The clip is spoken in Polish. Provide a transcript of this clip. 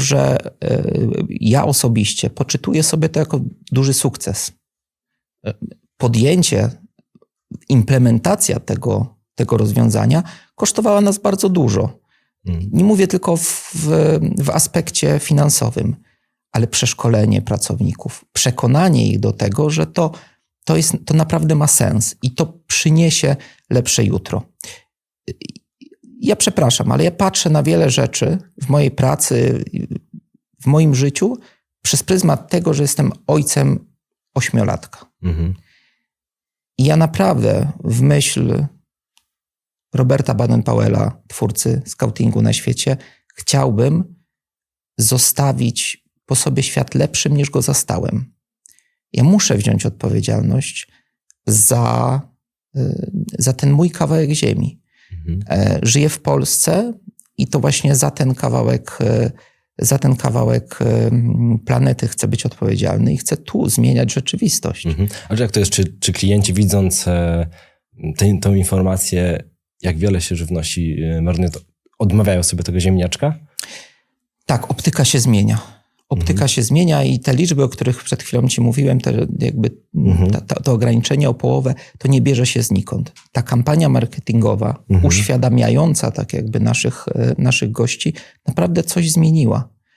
że e, ja osobiście poczytuję sobie to jako duży sukces. E, podjęcie, implementacja tego, tego rozwiązania kosztowała nas bardzo dużo. Mhm. Nie mówię tylko w, w, w aspekcie finansowym, ale przeszkolenie pracowników, przekonanie ich do tego, że to, to, jest, to naprawdę ma sens i to przyniesie lepsze jutro. Ja przepraszam, ale ja patrzę na wiele rzeczy w mojej pracy, w moim życiu przez pryzmat tego, że jestem ojcem ośmiolatka. Mhm. I ja naprawdę w myśl Roberta Baden-Powella, twórcy scoutingu na świecie, chciałbym zostawić po sobie świat lepszym niż go zastałem. Ja muszę wziąć odpowiedzialność za, y, za ten mój kawałek ziemi. Mhm. E, Żyję w Polsce i to właśnie za ten kawałek, e, za ten kawałek e, planety chcę być odpowiedzialny i chcę tu zmieniać rzeczywistość. Mhm. A jak to jest, czy, czy klienci widząc tę, informację, jak wiele się żywności marnuje, odmawiają sobie tego ziemniaczka? Tak, optyka się zmienia. Optyka Mhm. się zmienia i te liczby, o których przed chwilą ci mówiłem, te jakby Mhm. ta, ta, to ograniczenie o połowę, to nie bierze się znikąd. Ta kampania marketingowa, Mhm. uświadamiająca tak jakby naszych, e, naszych gości, naprawdę coś zmieniła.